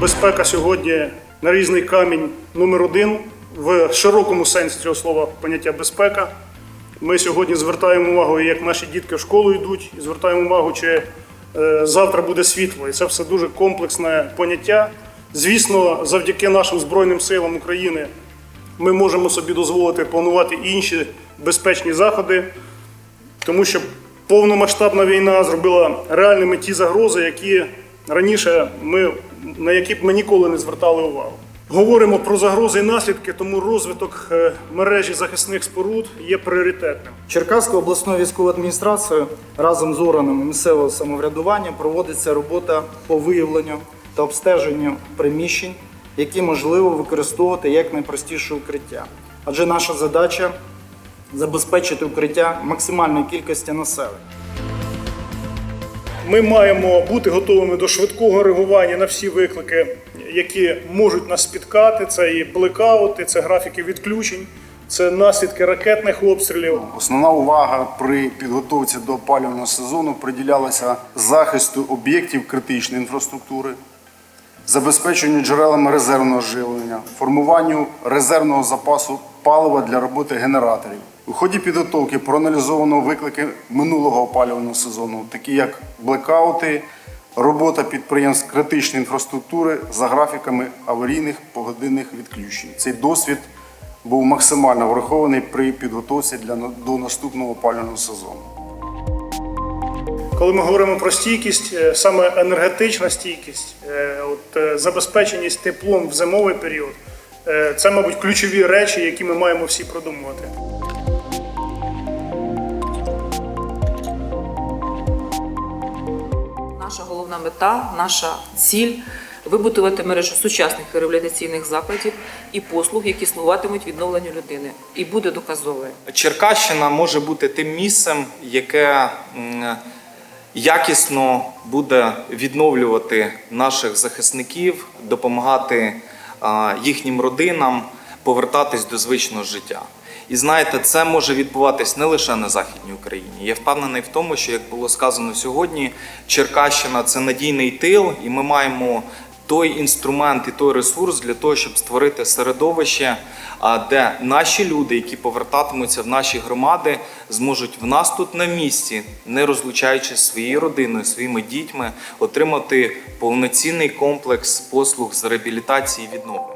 безпека сьогодні нарізний камінь номер один в широкому сенсі цього слова поняття безпека. Ми сьогодні звертаємо увагу, як наші дітки в школу йдуть, і звертаємо увагу, чи е, завтра буде світло. І це все дуже комплексне поняття. Звісно, завдяки нашим Збройним силам України ми можемо собі дозволити планувати інші безпечні заходи, тому що повномасштабна війна зробила реальними ті загрози, які раніше ми, на які б ми ніколи не звертали увагу. Говоримо про загрози і наслідки, тому розвиток е, мережі захисних споруд є пріоритетним. Черкаською обласною військовою адміністрацією разом з органами місцевого самоврядування проводиться робота по виявленню та обстеженню приміщень, які можливо використовувати як найпростіше укриття. Адже наша задача забезпечити укриття максимальної кількості населення. Ми маємо бути готовими до швидкого реагування на всі виклики, які можуть нас спіткати. Це і блекаути, це графіки відключень, це наслідки ракетних обстрілів. Основна увага при підготовці до опалювального сезону приділялася захисту об'єктів критичної інфраструктури, забезпеченню джерелами резервного живлення, формуванню резервного запасу палива для роботи генераторів. У ході підготовки проаналізовано виклики минулого опалювального сезону, такі як блекаути, робота підприємств критичної інфраструктури за графіками аварійних погодинних відключень. Цей досвід був максимально врахований при підготовці для до наступного опалювального сезону. Коли ми говоримо про стійкість, е, саме енергетична стійкість, е, от, е, забезпеченість теплом в зимовий період, це, мабуть, ключові речі, які ми маємо всі продумувати. Наша головна мета, наша ціль вибудувати мережу сучасних реабілітаційних закладів і послуг, які слугуватимуть відновленню людини, і буде доказовою. Черкащина може бути тим місцем, яке якісно буде відновлювати наших захисників, допомагати їхнім родинам повертатись до звичного життя. І знаєте, це може відбуватись не лише на Західній Україні. Я впевнений в тому, що як було сказано сьогодні, Черкащина це надійний тил, і ми маємо той інструмент і той ресурс для того, щоб створити середовище, де наші люди, які повертатимуться в наші громади, зможуть в нас тут на місці, не розлучаючись своєю родиною, своїми дітьми, отримати повноцінний комплекс послуг з реабілітації і відновлення.